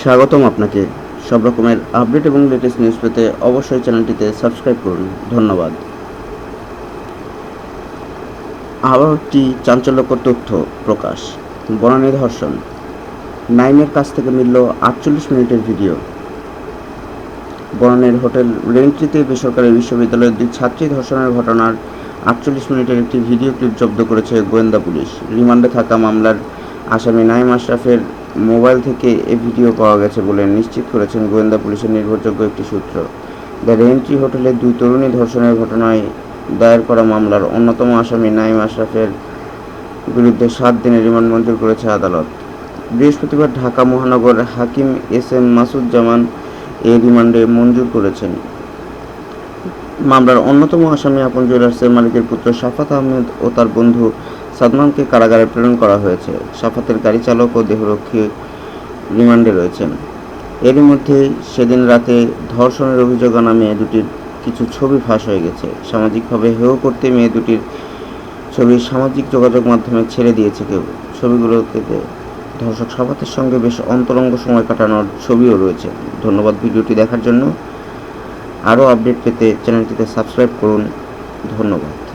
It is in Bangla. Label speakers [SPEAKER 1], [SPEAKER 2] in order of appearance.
[SPEAKER 1] স্বাগতম আপনাকে। সব রকমের আপডেট এবং লেটেস্ট নিউজ পেতে অবশ্যই চ্যানেলটিতে সাবস্ক্রাইব করুন। ধন্যবাদ। আবার একটি চাঞ্চল্যকর তথ্য প্রকাশ। বনানী ধর্ষণ। নাইমের কাছ থেকে মিলল আটচল্লিশ মিনিটের ভিডিও। বনানীর হোটেল রেন্ট্রিতে বেসরকারি বিশ্ববিদ্যালয়ের দুই ছাত্রী ধর্ষণের ঘটনার আটচল্লিশ মিনিটের একটি ভিডিও ক্লিপ জব্দ করেছে গোয়েন্দা পুলিশ। রিমান্ডে থাকা মামলার আসামি নাইম আশরাফের মোবাইল থেকে এ ভিডিও পাওয়া গেছে বলে নিশ্চিত করেছেন গোয়েন্দা পুলিশের নির্ভরযোগ্য একটি সূত্র। দ্য রেন্ট্রি হোটেলে দুই তরুণী ধর্ষণের ঘটনায় দায়ের করা মামলার অন্যতম আসামি নাইম আশরাফের বিরুদ্ধে সাত দিনের রিমান্ড মঞ্জুর করেছে আদালত। বৃহস্পতিবার ঢাকা মহানগর হাকিম এস এম মাসুজ্জামান এই রিমান্ডে মঞ্জুর করেছেন। মামলার অন্যতম আসামি আপন জুয়েলার্সের মালিকের পুত্র সাফাত আহমেদ ও তার বন্ধু সাদমানকে কারাগারে প্রেরণ করা হয়েছে। সাফাতের গাড়ি চালক ও দেহরক্ষী রিমান্ডে রয়েছেন। এরই মধ্যে সেদিন রাতে ধর্ষণের অভিযোগ আনা মেয়ে দুটির কিছু ছবি ফাঁস হয়ে গেছে। সামাজিকভাবে হেয় করতে মেয়ে দুটির ছবি সামাজিক যোগাযোগ মাধ্যমে ছেড়ে দিয়েছে কেউ। ছবিগুলোতে ধর্ষক সাফাতের সঙ্গে বেশ অন্তরঙ্গ সময় কাটানোর ছবিও রয়েছে। ধন্যবাদ ভিডিওটি দেখার জন্য। আরও আপডেট পেতে চ্যানেলটিতে সাবস্ক্রাইব করুন। ধন্যবাদ।